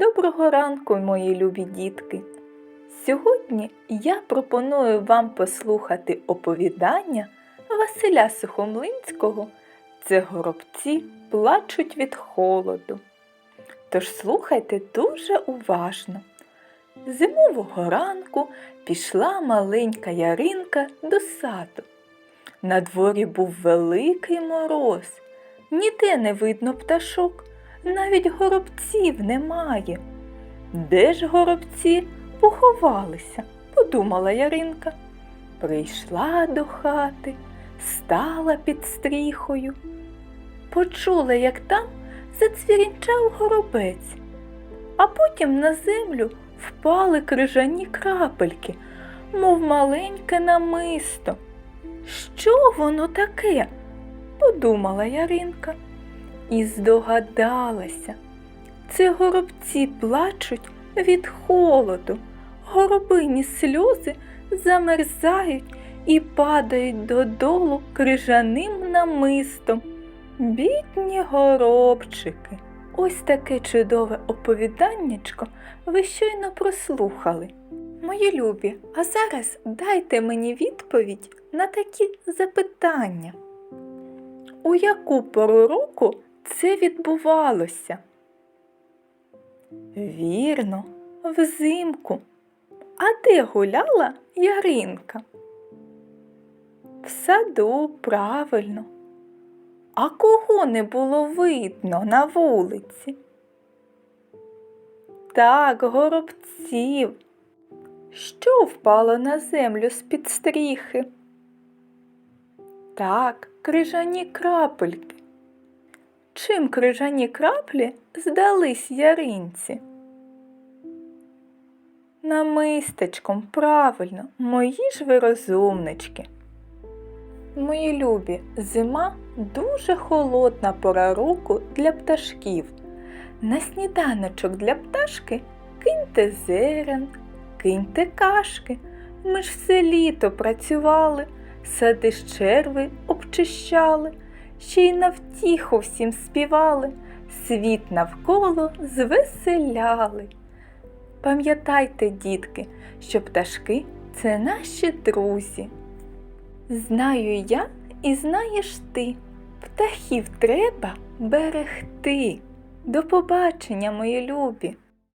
Доброго ранку, мої любі дітки! Сьогодні я пропоную вам послухати оповідання Василя Сухомлинського Це горобці плачуть від холоду. Тож слухайте дуже уважно. Зимового ранку пішла маленька яринка до саду. На дворі був великий мороз, ніде не видно пташок, навіть горобців немає. Де ж горобці поховалися? подумала Яринка. Прийшла до хати, стала під стріхою. Почула, як там зацвірінчав горобець, а потім на землю впали крижані крапельки, мов маленьке намисто. Що воно таке? подумала Яринка і здогадалася. Це горобці плачуть від холоду, горобині сльози замерзають і падають додолу крижаним намистом. Бідні горобчики. Ось таке чудове оповіданнячко ви щойно прослухали. Мої любі, а зараз дайте мені відповідь на такі запитання. У яку пору року це відбувалося? Вірно, взимку. А де гуляла Яринка? В саду, правильно. А кого не було видно на вулиці? Так, горобців. Що впало на землю з-під стріхи? Так, крижані крапельки. Чим крижані краплі здались яринці? Намистечком, правильно, мої ж ви розумнички. Мої любі, зима дуже холодна пора року для пташків. На сніданочок для пташки киньте зерен, киньте кашки. Ми ж все літо працювали, сади з черви обчищали, ще й на втіху всім співали, світ навколо звеселяли. Пам'ятайте, дітки, що пташки це наші друзі. Знаю я і знаєш ти, птахів треба берегти. До побачення, мої любі!